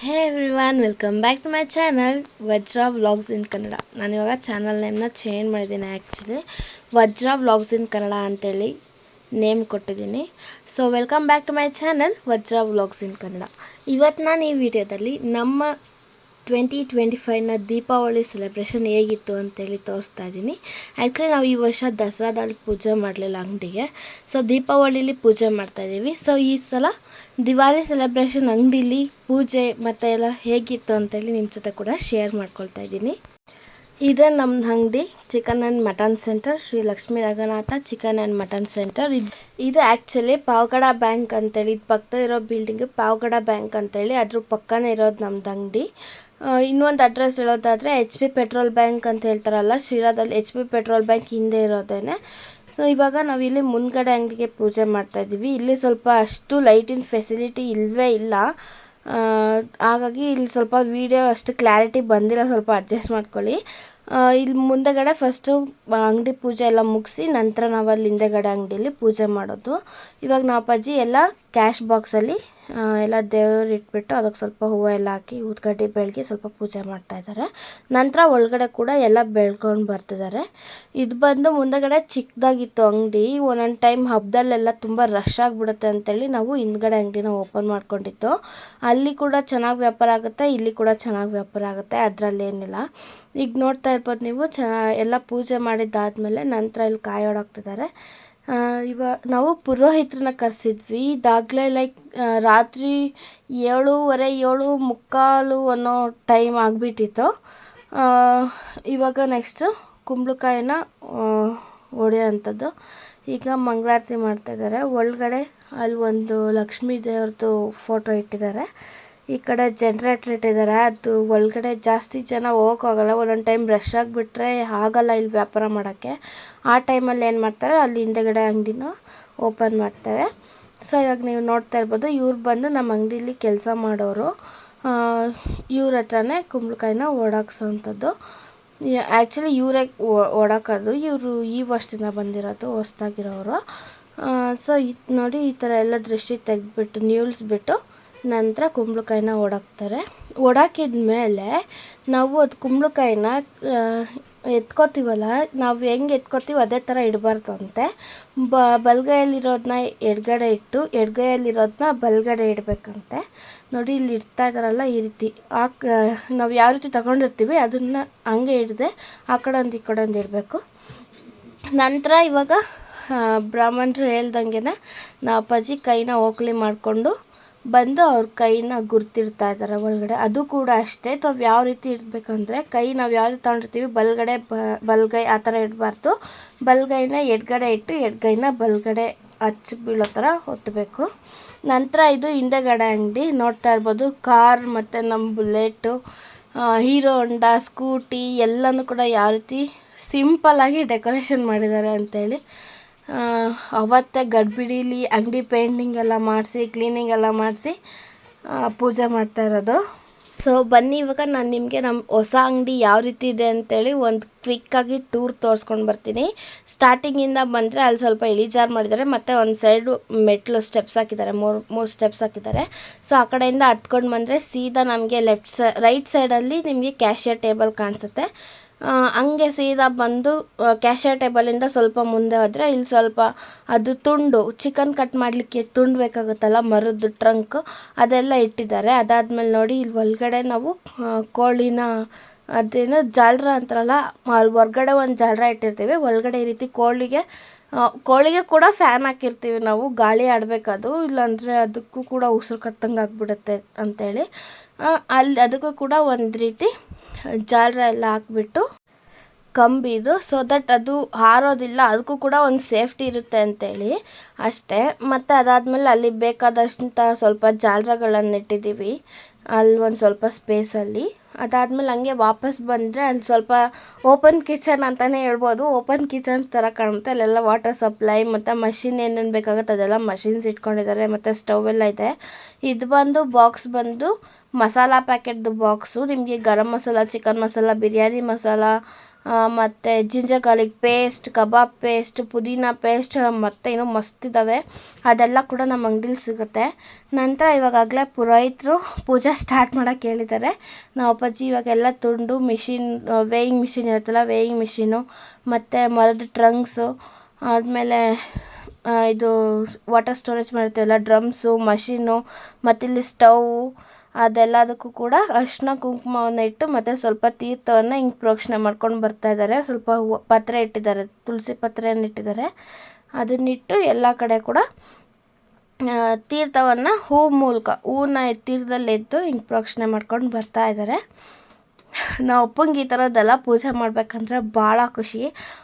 Hey everyone welcome back to my channel Vajra vlogs in Kannada ನಾನು ಇವಾಗ channel ನೇಮ್ನ change ಮಾಡಿದ್ದೀನಿ actually Vajra vlogs in Kannada ಅಂತೇಳಿ name ಕೊಟ್ಟಿದ್ದೀನಿ. So welcome back to my channel Vajra vlogs in Kannada ಇವತ್ತು ನಾನು ಈ ವಿಡಿಯೋದಲ್ಲಿ ನಮ್ಮ ಟ್ವೆಂಟಿ ಟ್ವೆಂಟಿ ಫೈವ್ನ ದೀಪಾವಳಿ ಸೆಲೆಬ್ರೇಷನ್ ಹೇಗಿತ್ತು ಅಂತೇಳಿ ತೋರಿಸ್ತಾ ಇದ್ದೀನಿ. ಆ್ಯಕ್ಚುಲಿ ನಾವು ಈ ವರ್ಷ ದಸರಾದಲ್ಲಿ ಪೂಜೆ ಮಾಡಲಿಲ್ಲ ಅಂಗಡಿಗೆ. ಸೊ ದೀಪಾವಳಿಲಿ ಪೂಜೆ ಮಾಡ್ತಾಯಿದ್ದೀವಿ ಸೊ ಈ ಸಲ ದಿವಾಲಿ ಸೆಲೆಬ್ರೇಷನ್ ಅಂಗಡಿಲಿ ಪೂಜೆ ಮತ್ತು ಎಲ್ಲ ಹೇಗಿತ್ತು ಅಂತೇಳಿ ನಿಮ್ಮ ಜೊತೆ ಕೂಡ ಶೇರ್ ಮಾಡ್ಕೊಳ್ತಾ ಇದ್ದೀನಿ. ಇದೇ ನಮ್ಮದು ಅಂಗಡಿ chicken and mutton centre Shri Lakshmi Ranganatha chicken and mutton centre ಇದು ಇದು ಆ್ಯಕ್ಚುಲಿ ಪಾವಗಡ ಬ್ಯಾಂಕ್ ಅಂತೇಳಿ, ಇದು ಪಕ್ಕದ ಇರೋ ಬಿಲ್ಡಿಂಗ್ ಪಾವಗಡ ಬ್ಯಾಂಕ್ ಅಂತೇಳಿ, ಅದ್ರ ಪಕ್ಕನೇ ಇರೋದು ನಮ್ದು ಅಂಗಡಿ. ಇನ್ನೊಂದು ಅಡ್ರೆಸ್ ಹೇಳೋದಾದರೆ ಎಚ್ ಪಿ ಪೆಟ್ರೋಲ್ ಬ್ಯಾಂಕ್ ಅಂತ ಹೇಳ್ತಾರಲ್ಲ, ಶಿರಾದಲ್ಲಿ ಎಚ್ ಪಿ ಪೆಟ್ರೋಲ್ ಬ್ಯಾಂಕ್ ಹಿಂದೆ ಇರೋದೇನೆ. ಸೊ ಇವಾಗ ನಾವು ಇಲ್ಲಿ ಮುಂದ್ಗಡೆ ಅಂಗಡಿಗೆ ಪೂಜೆ ಮಾಡ್ತಾ ಇದ್ದೀವಿ. ಇಲ್ಲಿ ಸ್ವಲ್ಪ ಅಷ್ಟು ಲೈಟಿನ ಫೆಸಿಲಿಟಿ ಇಲ್ಲವೇ ಇಲ್ಲ. ಹಾಗಾಗಿ ಇಲ್ಲಿ ಸ್ವಲ್ಪ ವೀಡಿಯೋ ಅಷ್ಟು ಕ್ಲಾರಿಟಿ ಬಂದಿಲ್ಲ. ಸ್ವಲ್ಪ ಅಡ್ಜಸ್ಟ್ ಮಾಡ್ಕೊಳ್ಳಿ. ಇಲ್ಲಿ ಮುಂದೆಗಡೆ ಫಸ್ಟು ಅಂಗಡಿ ಪೂಜೆ ಎಲ್ಲ ಮುಗಿಸಿ ನಂತರ ನಾವು ಅಲ್ಲಿ ಹಿಂದೆಗಡೆ ಅಂಗಡಿಯಲ್ಲಿ ಪೂಜೆ ಮಾಡೋದು. ಇವಾಗ ನಾವು ಅಪ್ಪಾಜಿ ಎಲ್ಲ ಕ್ಯಾಶ್ ಬಾಕ್ಸಲ್ಲಿ ಎಲ್ಲ ದೇವ್ರು ಇಟ್ಬಿಟ್ಟು ಅದಕ್ಕೆ ಸ್ವಲ್ಪ ಹೂವು ಎಲ್ಲ ಹಾಕಿ ಊದ್ಕಡ್ಡಿ ಬೆಳಗ್ಗೆ ಸ್ವಲ್ಪ ಪೂಜೆ ಮಾಡ್ತಾ ಇದ್ದಾರೆ. ನಂತರ ಒಳಗಡೆ ಕೂಡ ಎಲ್ಲ ಬೆಳ್ಕೊಂಡು ಬರ್ತಿದ್ದಾರೆ. ಇದು ಬಂದು ಮುಂದಗಡೆ ಚಿಕ್ಕದಾಗಿತ್ತು ಅಂಗಡಿ. ಒಂದೊಂದು ಟೈಮ್ ಹಬ್ಬದಲ್ಲೆಲ್ಲ ತುಂಬ ರಶ್ ಆಗಿಬಿಡುತ್ತೆ ಅಂತೇಳಿ ನಾವು ಹಿಂದ್ಗಡೆ ಅಂಗಡಿನ ಓಪನ್ ಮಾಡ್ಕೊಂಡಿತ್ತು ಅಲ್ಲಿ ಕೂಡ ಚೆನ್ನಾಗಿ ವ್ಯಾಪಾರ ಆಗುತ್ತೆ, ಇಲ್ಲಿ ಕೂಡ ಚೆನ್ನಾಗಿ ವ್ಯಾಪಾರ ಆಗುತ್ತೆ, ಅದರಲ್ಲಿ ಏನಿಲ್ಲ. ಈಗ ನೋಡ್ತಾ ಇರ್ಬೋದು ನೀವು ಚ ಎಲ್ಲ ಪೂಜೆ ಮಾಡಿದ್ದಾದಮೇಲೆ ನಂತರ ಇಲ್ಲಿ ಕಾಯೋಡಾಗ್ತಿದ್ದಾರೆ ಇವ, ನಾವು ಪುರೋಹಿತರನ್ನ ಕರೆಸಿದ್ವಿ. ಇದಾಗಲೇ ಲೈಕ್ ರಾತ್ರಿ ಏಳೂವರೆ, ಏಳು ಮುಕ್ಕಾಲು ಅನ್ನೋ ಟೈಮ್ ಆಗಿಬಿಟ್ಟಿತ್ತು. ಇವಾಗ ನೆಕ್ಸ್ಟು ಕುಂಬಳಕಾಯಿನ ಅಂಥದ್ದು ಈಗ ಮಂಗಳಾರತಿ ಮಾಡ್ತಾಯಿದ್ದಾರೆ ಒಳಗಡೆ ಅಲ್ಲಿ ಒಂದು ಲಕ್ಷ್ಮೀ ದೇವ್ರದ್ದು ಫೋಟೋ ಇಟ್ಟಿದ್ದಾರೆ. ಈ ಕಡೆ ಜನ್ರೇಟ್ರ್ ಇಟ್ಟಿದ್ದಾರೆ. ಅದು ಒಳಗಡೆ ಜಾಸ್ತಿ ಜನ ಹೋಗೋಕ್ಕಾಗಲ್ಲ. ಒಂದೊಂದು ಟೈಮ್ ರಶ್ ಆಗಿಬಿಟ್ರೆ ಆಗಲ್ಲ ಇಲ್ಲಿ ವ್ಯಾಪಾರ ಮಾಡೋಕ್ಕೆ. ಆ ಟೈಮಲ್ಲಿ ಏನು ಮಾಡ್ತಾರೆ? ಅಲ್ಲಿ ಹಿಂದೆಗಡೆ ಅಂಗಡಿನ ಓಪನ್ ಮಾಡ್ತಾರೆ. ಸೊ ಇವಾಗ ನೀವು ನೋಡ್ತಾ ಇರ್ಬೋದು, ಇವ್ರು ಬಂದು ನಮ್ಮ ಅಂಗಡೀಲಿ ಕೆಲಸ ಮಾಡೋರು. ಇವ್ರ ಹತ್ರನೇ ಕುಂಬಳಕಾಯಿನ ಓಡಾಕ್ಸೋವಂಥದ್ದು ಆ್ಯಕ್ಚುಲಿ ಇವರೇ ಓಡಾಕೋದು. ಇವರು ಈ ವರ್ಷದಿಂದ ಬಂದಿರೋದು, ಹೊಸ್ದಾಗಿರೋರು. ಸೊ ಇದು ನೋಡಿ ಈ ಥರ ಎಲ್ಲ ದೃಷ್ಟಿ ತೆಗೆದ್ಬಿಟ್ಟು ನ್ಯೂಲ್ಸ್ಬಿಟ್ಟು ನಂತರ ಕುಂಬಳಕಾಯಿನ ಓಡಾಕ್ತಾರೆ ಓಡಾಕಿದ ಮೇಲೆ ನಾವು ಅದು ಕುಂಬಳಕಾಯಿನ ಎತ್ಕೋತೀವಲ್ಲ, ನಾವು ಹೆಂಗೆ ಎತ್ಕೋತೀವಿ ಅದೇ ಥರ ಇಡಬಾರ್ದಂತೆ. ಬ ಬಲಗೈಯಲ್ಲಿರೋದನ್ನ ಎಡಗಡೆ ಇಟ್ಟು ಎಡಗೈಯಲ್ಲಿರೋದನ್ನ ಬಲಗಡೆ ಇಡಬೇಕಂತೆ. ನೋಡಿ, ಇಲ್ಲಿ ಇಡ್ತಾ ಇದ್ದಾರಲ್ಲ ಈ ರೀತಿ. ಆ ನಾವು ಯಾವ ರೀತಿ ತಗೊಂಡಿರ್ತೀವಿ ಅದನ್ನು ಹಂಗೆ ಇಡದೆ ಆ ಕಡೆ ಒಂದು ಈ ಕಡೆ ಒಂದು ಇಡಬೇಕು. ನಂತರ ಇವಾಗ ಬ್ರಾಹ್ಮಣರು ಹೇಳ್ದಂಗೆ ನಾ ಅಪ್ಪಾಜಿ ಕೈನ ಓಕ್ಲಿ ಮಾಡಿಕೊಂಡು ಬಂದು ಅವ್ರ ಕೈನ ಗುರ್ತಿರ್ತಾ ಇದ್ದಾರೆ ಒಳಗಡೆ. ಅದು ಕೂಡ ಅಷ್ಟೇ. ನಾವು ಯಾವ ರೀತಿ ಇಡಬೇಕಂದ್ರೆ ಕೈ ನಾವು ಯಾವ ರೀತಿ ತಗೊಂಡಿರ್ತೀವಿ, ಬಲಗಡೆ ಬಲಗೈ ಆ ಥರ ಇಡಬಾರ್ದು. ಬಲಗೈನ ಎಡಗಡೆ ಇಟ್ಟು ಎಡಗೈನ ಬಲಗಡೆ ಹಚ್ಚಿ ಬೀಳೋ ಥರ ಹೊತ್ತಬೇಕು ನಂತರ ಇದು ಹಿಂದೆಗಡೆ ಅಂಗಡಿ. ನೋಡ್ತಾ ಇರ್ಬೋದು, ಕಾರ್ ಮತ್ತು ನಮ್ಮ ಬುಲೆಟು ಹೀರೋ ಹೊಂಡಾ, ಸ್ಕೂಟಿ ಎಲ್ಲನೂ ಕೂಡ ಯಾವ ರೀತಿ ಸಿಂಪಲ್ಲಾಗಿ ಡೆಕೋರೇಷನ್ ಮಾಡಿದ್ದಾರೆ ಅಂತೇಳಿ. ಅವತ್ತೇ ಗಡ್ಬಿಡೀಲಿ ಅಂಗಡಿ ಪೇಂಟಿಂಗ್ ಎಲ್ಲ ಮಾಡಿಸಿ ಕ್ಲೀನಿಂಗ್ ಎಲ್ಲ ಮಾಡಿಸಿ ಪೂಜೆ ಮಾಡ್ತಾ ಇರೋದು. ಸೊ ಬನ್ನಿ, ಇವಾಗ ನಾನು ನಿಮಗೆ ನಮ್ಮ ಹೊಸ ಅಂಗಡಿ ಯಾವ ರೀತಿ ಇದೆ ಅಂತೇಳಿ ಒಂದು ಕ್ವಿಕ್ಕಾಗಿ ಟೂರ್ ತೋರಿಸ್ಕೊಂಡು ಬರ್ತೀನಿ. ಸ್ಟಾರ್ಟಿಂಗಿಂದ ಬಂದರೆ ಅಲ್ಲಿ ಸ್ವಲ್ಪ ಇಳಿಜಾರು ಮಾಡಿದ್ದಾರೆ, ಮತ್ತು ಒಂದು ಸೈಡು ಮೆಟ್ಲು ಸ್ಟೆಪ್ಸ್ ಹಾಕಿದ್ದಾರೆ, ಮೂರು ಮೂರು ಸ್ಟೆಪ್ಸ್ ಹಾಕಿದ್ದಾರೆ. ಸೊ ಆ ಕಡೆಯಿಂದ ಹತ್ಕೊಂಡು ಬಂದರೆ ಸೀದಾ ನಮಗೆ ಲೆಫ್ಟ್ ಸೈ ರೈಟ್ ಸೈಡಲ್ಲಿ ನಿಮಗೆ ಕ್ಯಾಶಿಯರ್ ಟೇಬಲ್ ಕಾಣಿಸುತ್ತೆ. ಹಂಗೆ ಸೀದಾ ಬಂದು ಕ್ಯಾಶಿಯರ್ ಟೇಬಲಿಂದ ಸ್ವಲ್ಪ ಮುಂದೆ ಹೋದರೆ ಇಲ್ಲಿ ಸ್ವಲ್ಪ ಅದು ತುಂಡು ಚಿಕನ್ ಕಟ್ ಮಾಡಲಿಕ್ಕೆ ತುಂಡು ಬೇಕಾಗುತ್ತಲ್ಲ ಮರದ್ದು ಟ್ರಂಕ್ ಅದೆಲ್ಲ ಇಟ್ಟಿದ್ದಾರೆ. ಅದಾದಮೇಲೆ ನೋಡಿ ಇಲ್ಲಿ ಒಳಗಡೆ ನಾವು ಕೋಳಿನ ಅದೇನು ಜಾಲ್ರ ಅಂತಾರಲ್ಲ ಅಲ್ಲಿ ಹೊರ್ಗಡೆ ಒಂದು ಜಾಲ್ರ ಇಟ್ಟಿರ್ತೀವಿ. ಒಳಗಡೆ ಈ ರೀತಿ ಕೋಳಿಗೆ ಕೋಳಿಗೆ ಕೂಡ ಫ್ಯಾನ್ ಹಾಕಿರ್ತೀವಿ ನಾವು ಗಾಳಿ ಆಡಬೇಕದು ಇಲ್ಲಾಂದರೆ ಅದಕ್ಕೂ ಕೂಡ ಉಸಿರು ಕಟ್ಟಂಗೆ ಆಗಿಬಿಡುತ್ತೆ ಅಂತೇಳಿ. ಆ, ಅಲ್ಲಿ ಅದಕ್ಕೂ ಕೂಡ ಒಂದು ರೀತಿ ಜಾಲ್ರ ಎಲ್ಲ ಹಾಕ್ಬಿಟ್ಟು ಕಂಬಿದು ಸೊ ದಟ್ ಅದು ಹಾರೋದಿಲ್ಲ, ಅದಕ್ಕೂ ಕೂಡ ಒಂದು ಸೇಫ್ಟಿ ಇರುತ್ತೆ ಅಂತೇಳಿ ಅಷ್ಟೇ. ಮತ್ತು ಅದಾದಮೇಲೆ ಅಲ್ಲಿ ಬೇಕಾದಷ್ಟು ಸ್ವಲ್ಪ ಜಾಲ್ರಗಳನ್ನು ಇಟ್ಟಿದ್ದೀವಿ ಅಲ್ಲಿ ಒಂದು ಸ್ವಲ್ಪ ಸ್ಪೇಸಲ್ಲಿ ಅದಾದಮೇಲೆ ಹಂಗೆ ವಾಪಸ್ ಬಂದರೆ ಅಲ್ಲಿ ಸ್ವಲ್ಪ ಓಪನ್ ಕಿಚನ್ ಅಂತಲೇ ಹೇಳ್ಬೋದು. ಓಪನ್ ಕಿಚನ್ ಥರ ಕಾಣುತ್ತೆ. ಅಲ್ಲೆಲ್ಲ ವಾಟರ್ ಸಪ್ಲೈ ಮತ್ತು ಮಷಿನ್ ಏನೇನು ಬೇಕಾಗುತ್ತೆ ಅದೆಲ್ಲ ಮಷಿನ್ಸ್ ಇಟ್ಕೊಂಡಿದ್ದಾರೆ. ಮತ್ತು ಸ್ಟವ್ ಎಲ್ಲ ಇದೆ. ಇದು ಬಂದು ಬಾಕ್ಸ್ ಬಂದು ಮಸಾಲ ಪ್ಯಾಕೆಟ್ದು ಬಾಕ್ಸು ನಿಮಗೆ ಗರಂ ಮಸಾಲ ಚಿಕನ್ ಮಸಾಲ ಬಿರಿಯಾನಿ ಮಸಾಲ ಮತ್ತು ginger garlic paste kebab paste ಪುದೀನ ಪೇಸ್ಟ್ ಮತ್ತು ಇನ್ನೂ ಮಸ್ತ್ ಇದ್ದಾವೆ ಅದೆಲ್ಲ ಕೂಡ ನಮ್ಮ ಅಂಗಡಿಲಿ ಸಿಗುತ್ತೆ. ನಂತರ ಇವಾಗಾಗಲೇ ಪುರೋಹಿತರು ಪೂಜೆ ಸ್ಟಾರ್ಟ್ ಮಾಡೋಕ್ಕೆ ಹೇಳಿದ್ದಾರೆ. ನಾವು ಅಪ್ಪಾಜಿ ಇವಾಗೆಲ್ಲ ತುಂಡು ಮಿಷಿನ್ ವೇಯಿಂಗ್ ಮಿಷಿನ್ ಇರುತ್ತಲ್ಲ ವೇಯಿಂಗ್ ಮಿಷಿನು ಮತ್ತು ಮರದ ಟ್ರಂಕ್ಸು ಆದಮೇಲೆ ಇದು ವಾಟರ್ ಸ್ಟೋರೇಜ್ ಮಾಡ್ತೀವಲ್ಲ ಡ್ರಮ್ಸು ಮಷಿನ್ನು ಮತ್ತಿಲ್ಲಿ ಸ್ಟವ್ ಅದೆಲ್ಲದಕ್ಕೂ ಕೂಡ ಅರಿಶಿನ ಕುಂಕುಮವನ್ನು ಇಟ್ಟು ಮತ್ತು ಸ್ವಲ್ಪ ತೀರ್ಥವನ್ನು ಹಿಂಗೆ ಪ್ರೋಕ್ಷಣೆ ಮಾಡ್ಕೊಂಡು ಬರ್ತಾ ಇದ್ದಾರೆ ಸ್ವಲ್ಪ ಹೂವು, ಪತ್ರೆ ಇಟ್ಟಿದ್ದಾರೆ, ತುಳಸಿ ಪತ್ರೆಯನ್ನು ಇಟ್ಟಿದ್ದಾರೆ. ಅದನ್ನಿಟ್ಟು ಎಲ್ಲ ಕಡೆ ಕೂಡ ತೀರ್ಥವನ್ನು ಹೂ ಮೂಲಕ ಹೂವನ್ನ ತೀರ್ಥದಲ್ಲಿ ಎದ್ದು ಹಿಂಗೆ ಪ್ರೋಕ್ಷಣೆ ಮಾಡ್ಕೊಂಡು ಬರ್ತಾ ಇದ್ದಾರೆ ನಾವು ಅಪ್ಪಂಗೆ ಈ ಥರದ್ದೆಲ್ಲ ಪೂಜೆ ಮಾಡಬೇಕಂದ್ರೆ ಭಾಳ ಖುಷಿ.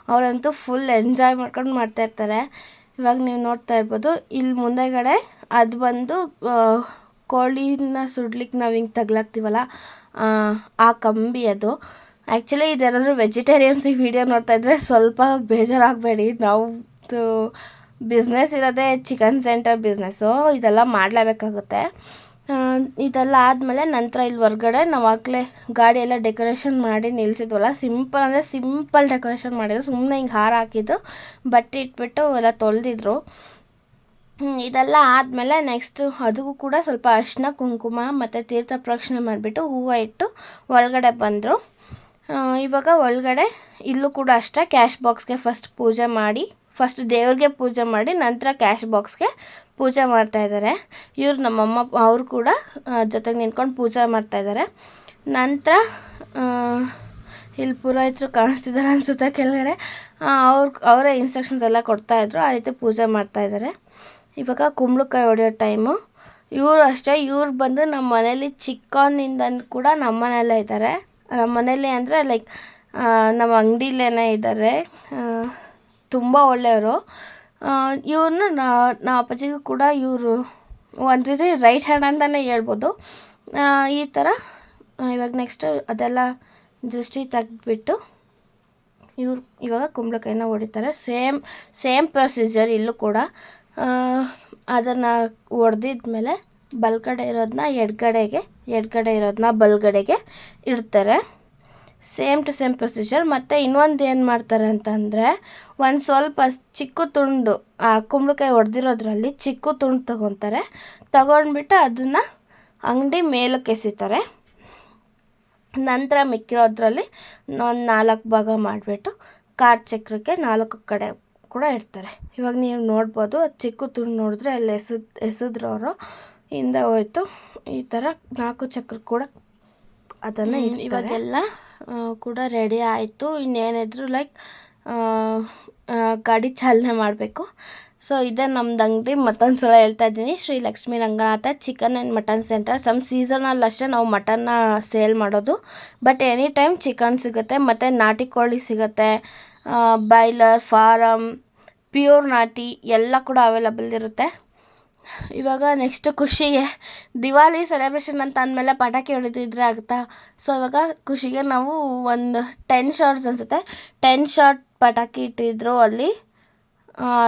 ಅವರಂತೂ ಫುಲ್ ಎಂಜಾಯ್ ಮಾಡ್ಕೊಂಡು ಮಾಡ್ತಾಯಿರ್ತಾರೆ ಇವಾಗ ನೀವು ನೋಡ್ತಾ ಇರ್ಬೋದು ಇಲ್ಲಿ ಮುಂದೆಗಡೆ ಅದು ಬಂದು ಕೋಳಿನ ಸುಡ್ಲಿಕ್ಕೆ ನಾವು ಹಿಂಗೆ ತಗ್ಲಾಕ್ತೀವಲ್ಲ, ಆ ಕಂಬಿ ಅದು. ಆ್ಯಕ್ಚುಲಿ ಇದೇನಾದರೂ ವೆಜಿಟೇರಿಯನ್ಸ್ ಈ ವಿಡಿಯೋ ನೋಡ್ತಾ ಇದ್ರೆ ಸ್ವಲ್ಪ ಬೇಜಾರಾಗಬೇಡಿ. ನಾವು ಬಿಸ್ನೆಸ್ ಇರೋದೇ ಚಿಕನ್ ಸೆಂಟರ್ ಬಿಸ್ನೆಸ್ಸು ಇದೆಲ್ಲ ಮಾಡಲೇಬೇಕಾಗುತ್ತೆ. ಇದೆಲ್ಲ ಆದಮೇಲೆ ನಂತರ ಇಲ್ಲಿ ಹೊರ್ಗಡೆ ನಾವು ಆಗಲೇ ಗಾಡಿ ಎಲ್ಲ ಡೆಕೋರೇಷನ್ ಮಾಡಿ ನಿಲ್ಸಿದ್ವಲ್ಲ ಸಿಂಪಲ್ ಅಂದರೆ ಸಿಂಪಲ್ ಡೆಕೋರೇಷನ್ ಮಾಡಿದ್ರು. ಸುಮ್ಮನೆ ಹಿಂಗೆ ಹಾರ ಹಾಕಿದ್ದು, ಬಟ್ಟೆ ಇಟ್ಬಿಟ್ಟು ಎಲ್ಲ ತೊಳೆದಿದ್ರು. ಇದೆಲ್ಲ ಆದಮೇಲೆ ನೆಕ್ಸ್ಟು ಅದಕ್ಕೂ ಕೂಡ ಸ್ವಲ್ಪ ಅರಿಶಿನ, ಕುಂಕುಮ ಮತ್ತು ತೀರ್ಥ ಪ್ರಕ್ಷಣೆ ಮಾಡಿಬಿಟ್ಟು ಹೂವು ಇಟ್ಟು ಒಳಗಡೆ ಬಂದರು. ಇವಾಗ ಒಳಗಡೆ ಇಲ್ಲೂ ಕೂಡ ಅಷ್ಟೇ ಕ್ಯಾಶ್ ಬಾಕ್ಸ್ಗೆ ಫಸ್ಟ್ ಪೂಜೆ ಮಾಡಿ ಫಸ್ಟ್ ದೇವ್ರಿಗೆ ಪೂಜೆ ಮಾಡಿ, ನಂತರ ಕ್ಯಾಶ್ ಬಾಕ್ಸ್ಗೆ ಪೂಜೆ ಮಾಡ್ತಾಯಿದ್ದಾರೆ ಇವ್ರು ನಮ್ಮಮ್ಮ, ಅವರು ಕೂಡ ಜೊತೆಗೆ ನಿಂತ್ಕೊಂಡು ಪೂಜೆ ಮಾಡ್ತಾಯಿದ್ದಾರೆ ನಂತರ ಇಲ್ಲಿ ಪುರೋಹಿತರು ಕಾಣಿಸ್ತಿದ್ದಾರೆ ಅನಿಸುತ್ತೆ ಕೆಳಗಡೆ. ಅವ್ರು, ಅವರೇ ಇನ್ಸ್ಟ್ರಕ್ಷನ್ಸ್ ಎಲ್ಲ ಕೊಡ್ತಾಯಿದ್ರು ಆ ರೀತಿ ಪೂಜೆ ಮಾಡ್ತಾಯಿದ್ದಾರೆ ಇವಾಗ ಕುಂಬಳಕಾಯಿ ಹೊಡೆಯೋ ಟೈಮು ಇವರು ಅಷ್ಟೇ, ಇವ್ರು ಬಂದು ನಮ್ಮ ಮನೇಲಿ ಚಿಕ್ಕವನಿಂದ ಕೂಡ ನಮ್ಮ ಮನೆಯಲ್ಲೇ ಇದ್ದಾರೆ ನಮ್ಮ ಮನೇಲಿ ಅಂದರೆ ಲೈಕ್ ನಮ್ಮ ಅಂಗಡಿಲೇನೆ ಇದ್ದಾರೆ ತುಂಬ ಒಳ್ಳೆಯವರು. ಇವ್ರನ್ನ ನಮ್ಮ ಅಪ್ಪಾಜಿಗೂ ಕೂಡ ಇವರು ಒಂದು ರೀತಿ ರೈಟ್ ಹ್ಯಾಂಡ್ ಅಂತಲೇ ಹೇಳ್ಬೋದು. ಈ ಥರ ಇವಾಗ ನೆಕ್ಸ್ಟು ಅದೆಲ್ಲ ದೃಷ್ಟಿ ತೆಗೆದುಬಿಟ್ಟು ಇವ್ರು ಇವಾಗ ಕುಂಬಳಕಾಯಿನ ಹೊಡಿತಾರೆ. ಸೇಮ್ ಸೇಮ್ ಪ್ರೊಸೀಜರ್ ಇಲ್ಲೂ ಕೂಡ. ಅದನ್ನು ಮೇಲೆ ಬಲಗಡೆ ಇರೋದನ್ನ ಎಡಗಡೆಗೆ, ಎಡಗಡೆ ಇರೋದನ್ನ ಬಲಗಡೆಗೆ ಇಡ್ತಾರೆ. ಸೇಮ್ ಟು ಸೇಮ್ ಪ್ರೊಸೀಜರ್ ಮತ್ತು ಇನ್ನೊಂದು ಏನು ಮಾಡ್ತಾರೆ ಅಂತಂದರೆ, ಒಂದು ಸ್ವಲ್ಪ ಚಿಕ್ಕ ತುಂಡು, ಆ ಕುಂಬಳಕಾಯಿ ಒಡೆದಿರೋದ್ರಲ್ಲಿ ಚಿಕ್ಕ ತುಂಡು ತೊಗೊತಾರೆ. ತಗೊಂಡ್ಬಿಟ್ಟು ಅದನ್ನು ಅಂಗಡಿ ಮೇಲಕ್ಕೆ ಎಸಿತಾರೆ. ನಂತರ ಮಿಕ್ಕಿರೋದ್ರಲ್ಲಿ ಒಂದು ನಾಲ್ಕು ಭಾಗ ಮಾಡಿಬಿಟ್ಟು ಕಾರ್ ಚಕ್ರಕ್ಕೆ ನಾಲ್ಕು ಕಡೆ ಕೂಡ ಇಡ್ತಾರೆ ಇವಾಗ ನೀವು ನೋಡ್ಬೋದು ಚಿಕ್ಕ ತುಂಡು ನೋಡಿದ್ರೆ ಅಲ್ಲಿ ಎಸೆದ್ ಎಸೆದ್ರು ಅವರು ಹಿಂದೆ ಹೋಯ್ತು. ಈ ಥರ ನಾಲ್ಕು ಚಕ್ರ ಕೂಡ ಅದನ್ನು ಇವಾಗೆಲ್ಲ ಕೂಡ ರೆಡಿ ಆಯಿತು. ಇನ್ನೇನಿದ್ರು ಲೈಕ್ ಗಾಡಿ ಚಾಲನೆ ಮಾಡಬೇಕು. ಸೊ ಇದೇ ನಮ್ದು ಅಂಗಡಿ. ಮತ್ತೊಂದು ಸಲ ಹೇಳ್ತಾ ಇದ್ದೀನಿ. Shri Lakshmi Ranganatha chicken and mutton centre some ಸೀಸನಲ್ಲಿ ಅಷ್ಟೇ ನಾವು ಮಟನ್ನ ಸೇಲ್ ಮಾಡೋದು. ಬಟ್ ಎನಿ ಟೈಮ್ ಚಿಕನ್ ಸಿಗುತ್ತೆ ಮತ್ತು ನಾಟಿ ಕೋಳಿ ಸಿಗುತ್ತೆ. ಬಾಯ್ಲರ್ ಫಾರಮ್ ಪ್ಯೂರ್ ನಾಟಿ ಎಲ್ಲ ಕೂಡ ಅವೈಲಬಲ್ ಇರುತ್ತೆ. ಇವಾಗ ನೆಕ್ಸ್ಟ್ ಖುಷಿಗೆ ದಿವಾಲಿ ಸೆಲೆಬ್ರೇಷನ್ ಅಂತ ಅಂದಮೇಲೆ ಪಟಾಕಿ ಹೊಡಿತಿದ್ರೆ ಆಗುತ್ತಾ? ಸೊ ಇವಾಗ ಖುಷಿಗೆ ನಾವು ಒಂದು ಟೆನ್ ಶಾರ್ಟ್ಸ್ ಅನಿಸುತ್ತೆ. ಟೆನ್ ಶಾರ್ಟ್ ಪಟಾಕಿ ಇಟ್ಟಿದ್ರು ಅಲ್ಲಿ.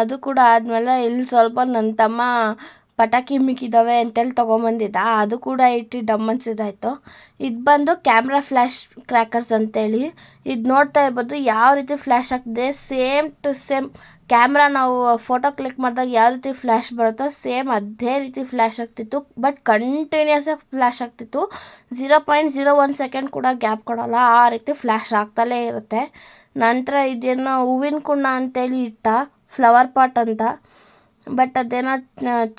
ಅದು ಕೂಡ ಆದಮೇಲೆ ಇಲ್ಲಿ ಸ್ವಲ್ಪ ನನ್ನ ತಮ್ಮ ಪಟಾಕಿ ಮಿಕ್ಕಿದ್ದಾವೆ ಅಂತೇಳಿ ತೊಗೊಂಬಂದಿದ್ದ. ಅದು ಕೂಡ ಇಟ್ಟು ಡಮ್ ಇದು ಬಂದು ಕ್ಯಾಮ್ರಾ ಫ್ಲ್ಯಾಶ್ ಕ್ರ್ಯಾಕರ್ಸ್ ಅಂತೇಳಿ. ಇದು ನೋಡ್ತಾ ಇರ್ಬೋದು, ಯಾವ ರೀತಿ ಫ್ಲ್ಯಾಶ್ ಆಗ್ತಿದೆ ಸೇಮ್ ಟು ಸೇಮ್ ಕ್ಯಾಮ್ರಾ ನಾವು ಫೋಟೋ ಕ್ಲಿಕ್ ಮಾಡಿದಾಗ ಯಾವ ರೀತಿ ಫ್ಲ್ಯಾಶ್ ಬರುತ್ತೋ ಸೇಮ್ ಅದೇ ರೀತಿ ಫ್ಲ್ಯಾಶ್ ಆಗ್ತಿತ್ತು. ಬಟ್ ಕಂಟಿನ್ಯೂಸ್ ಆಗಿ ಫ್ಲ್ಯಾಶ್ ಆಗ್ತಿತ್ತು. Zero point zero one second ಕೂಡ ಗ್ಯಾಪ್ ಕೊಡೋಲ್ಲ. ಆ ರೀತಿ ಫ್ಲ್ಯಾಶ್ ಆಗ್ತಲೇ ಇರುತ್ತೆ. ನಂತರ ಇದೇನೋ ಹೂವಿನ ಕುಂಡ ಅಂತೇಳಿ ಇಟ್ಟ ಫ್ಲವರ್ ಪಾಟ್ ಅಂತ. ಬಟ್ ಅದೇನೋ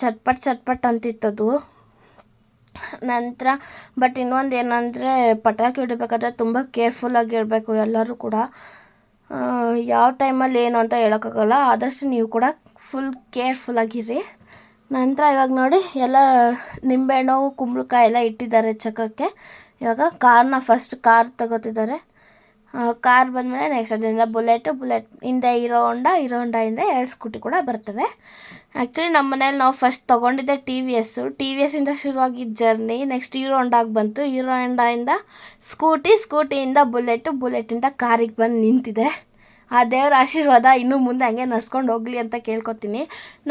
ಚಟ್ಪಟ್ ಚಟ್ಪಟ್ ಅಂತಿತ್ತದು. ನಂತರ, ಬಟ್ ಇನ್ನೊಂದು ಏನಂದರೆ ಪಟಾಕಿ ಹೊಡಿಬೇಕಾದ್ರೆ ತುಂಬ ಕೇರ್ಫುಲ್ಲಾಗಿರಬೇಕು ಎಲ್ಲರೂ ಕೂಡ. ಯಾವ ಟೈಮಲ್ಲಿ ಏನು ಅಂತ ಹೇಳೋಕ್ಕಾಗಲ್ಲ. ಆದಷ್ಟು ನೀವು ಕೂಡ ಫುಲ್ ಕೇರ್ಫುಲ್ಲಾಗಿರಿ ನಂತರ ಇವಾಗ ನೋಡಿ, ಎಲ್ಲ ನಿಂಬೆಹಣ್ಣು ಕುಂಬಳಕಾಯಿ ಎಲ್ಲ ಇಟ್ಟಿದ್ದಾರೆ ಚಕ್ರಕ್ಕೆ. ಇವಾಗ ಕಾರ್ನ ಫಸ್ಟ್ ಕಾರ್ ತಗೋತಿದ್ದಾರೆ. ಕಾರ್ ಬಂದಮೇಲೆ ನೆಕ್ಸ್ಟ್ ಅದರಿಂದ ಬುಲೆಟು ಬುಲೆಟ್ ಹಿಂದೆ ಇರೋ ಹೊಂಡ ಹೀರೋ ಇಂದ ಎರಡು ಸ್ಕೂಟಿ ಕೂಡ ಬರ್ತವೆ. ಆ್ಯಕ್ಚುಲಿ ನಮ್ಮ ಮನೇಲಿ ನಾವು ಫಸ್ಟ್ ತೊಗೊಂಡಿದ್ದೆ T V S T V ಎಸ್ಸಿಂದ ಶುರುವಾಗಿದ್ದ ಜರ್ನಿ ನೆಕ್ಸ್ಟ್ ಹೀರೋ ಹೊಂಡಾಗಿ ಬಂತು. ಹೀರೋ ಹೊಂಡಾಯಿಂದ ಸ್ಕೂಟಿ ಸ್ಕೂಟಿಯಿಂದ ಬುಲೆಟು ಬುಲೆಟಿಂದ ಕಾರಿಗೆ ಬಂದು ನಿಂತಿದೆ. ಆ ದೇವರ ಆಶೀರ್ವಾದ ಇನ್ನೂ ಮುಂದೆ ಹಂಗೆ ನಡ್ಸ್ಕೊಂಡು ಹೋಗಲಿ ಅಂತ ಕೇಳ್ಕೊತೀನಿ.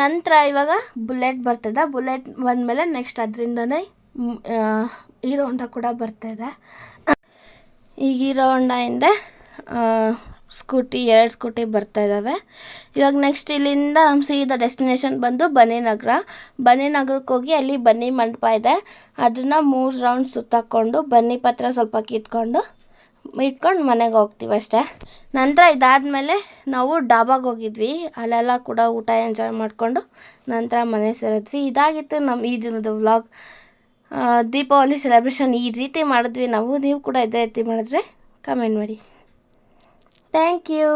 ನಂತರ ಇವಾಗ ಬುಲೆಟ್ ಬರ್ತದೆ. ಬುಲೆಟ್ ಬಂದಮೇಲೆ ನೆಕ್ಸ್ಟ್ ಅದರಿಂದನೇ ಹೀರೋ ಹೊಂಡ ಕೂಡ ಬರ್ತಾಯಿದೆ ಈಗ ಹೀರೋ ಹೊಂಡದಿಂದ ಸ್ಕೂಟಿ, ಎರಡು ಸ್ಕೂಟಿ ಬರ್ತಾ ಇದ್ದಾವೆ ಇವಾಗ ನೆಕ್ಸ್ಟ್ ಇಲ್ಲಿಂದ ನಮ್ಮ ಸೀದಾ ಡೆಸ್ಟಿನೇಷನ್ ಬಂದು ಬನ್ನಿ ನಗರ ಬನ್ನಿ ನಗರಕ್ಕೆ ಹೋಗಿ ಅಲ್ಲಿ ಬನ್ನಿ ಮಂಟಪ ಇದೆ. ಅದನ್ನು ಮೂರು ರೌಂಡ್ ಸುತ್ತಾಕ್ಕೊಂಡು ಬನ್ನಿ ಪತ್ರ ಸ್ವಲ್ಪ ಕಿತ್ಕೊಂಡು ಇಟ್ಕೊಂಡು ಮನೆಗೆ ಹೋಗ್ತೀವಿ ಅಷ್ಟೇ. ನಂತರ ಇದಾದಮೇಲೆ ನಾವು ಡಾಬಾಗೆ ಹೋಗಿದ್ವಿ. ಅಲ್ಲೆಲ್ಲ ಕೂಡ ಊಟ ಎಂಜಾಯ್ ಮಾಡಿಕೊಂಡು ನಂತರ ಮನೆ ಸೇರಿದ್ವಿ. ಇದಾಗಿತ್ತು ನಮ್ಮ ಈ ದಿನದ ವ್ಲಾಗ್ ದೀಪಾವಳಿ ಸೆಲೆಬ್ರೇಷನ್ ಈ ರೀತಿ ಮಾಡಿದ್ವಿ ನಾವು. ನೀವು ಕೂಡ ಇದೇ ರೀತಿ ಮಾಡಿದ್ರೆ ಕಮೆಂಟ್ ಮಾಡಿ. Thank you